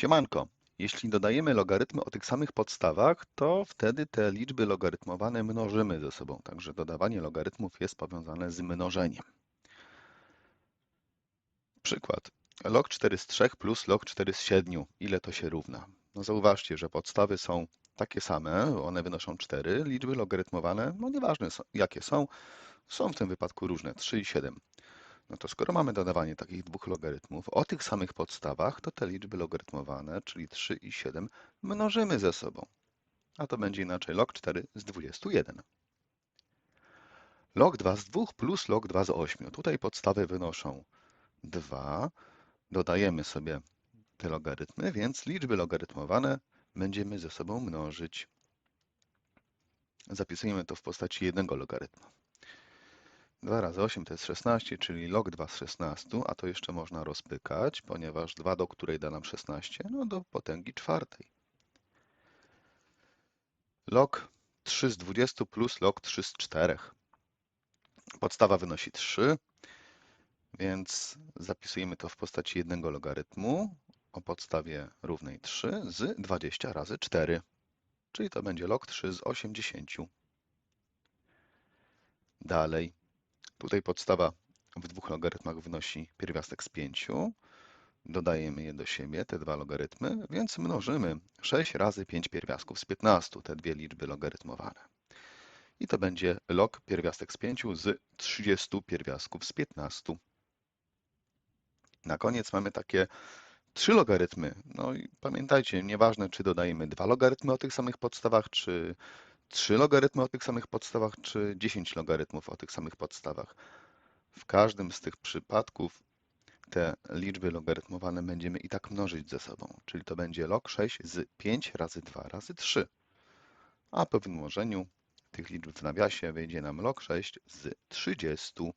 Siemanko, jeśli dodajemy logarytmy o tych samych podstawach, to wtedy te liczby logarytmowane mnożymy ze sobą. Także dodawanie logarytmów jest powiązane z mnożeniem. Przykład. Log 4 z 3 plus log 4 z 7. Ile to się równa? No zauważcie, że podstawy są takie same, one wynoszą 4. Liczby logarytmowane, no nieważne jakie są, są w tym wypadku różne, 3 i 7. No to skoro mamy dodawanie takich dwóch logarytmów o tych samych podstawach, to te liczby logarytmowane, czyli 3 i 7, mnożymy ze sobą. A to będzie inaczej log 4 z 21. Log 2 z 2 plus log 2 z 8. Tutaj podstawy wynoszą 2. Dodajemy sobie te logarytmy, więc liczby logarytmowane będziemy ze sobą mnożyć. Zapisujemy to w postaci jednego logarytmu. 2 razy 8 to jest 16, czyli log 2 z 16, a to jeszcze można rozpykać, ponieważ 2 do której da nam 16? No do potęgi czwartej. Log 3 z 20 plus log 3 z 4. Podstawa wynosi 3, więc zapisujemy to w postaci jednego logarytmu o podstawie równej 3 z 20 razy 4, czyli to będzie log 3 z 80. Dalej. Tutaj podstawa w dwóch logarytmach wynosi pierwiastek z 5. Dodajemy je do siebie, te dwa logarytmy, więc mnożymy 6 razy 5 pierwiastków z 15, te dwie liczby logarytmowane. I to będzie log pierwiastek z 5 z 30 pierwiastków z 15. Na koniec mamy takie trzy logarytmy. No i pamiętajcie, nieważne czy dodajemy dwa logarytmy o tych samych podstawach, czy 3 logarytmy o tych samych podstawach, czy 10 logarytmów o tych samych podstawach. W każdym z tych przypadków te liczby logarytmowane będziemy i tak mnożyć ze sobą, czyli to będzie log 6 z 5 razy 2 razy 3. A po wymnożeniu tych liczb w nawiasie wyjdzie nam log 6 z 30.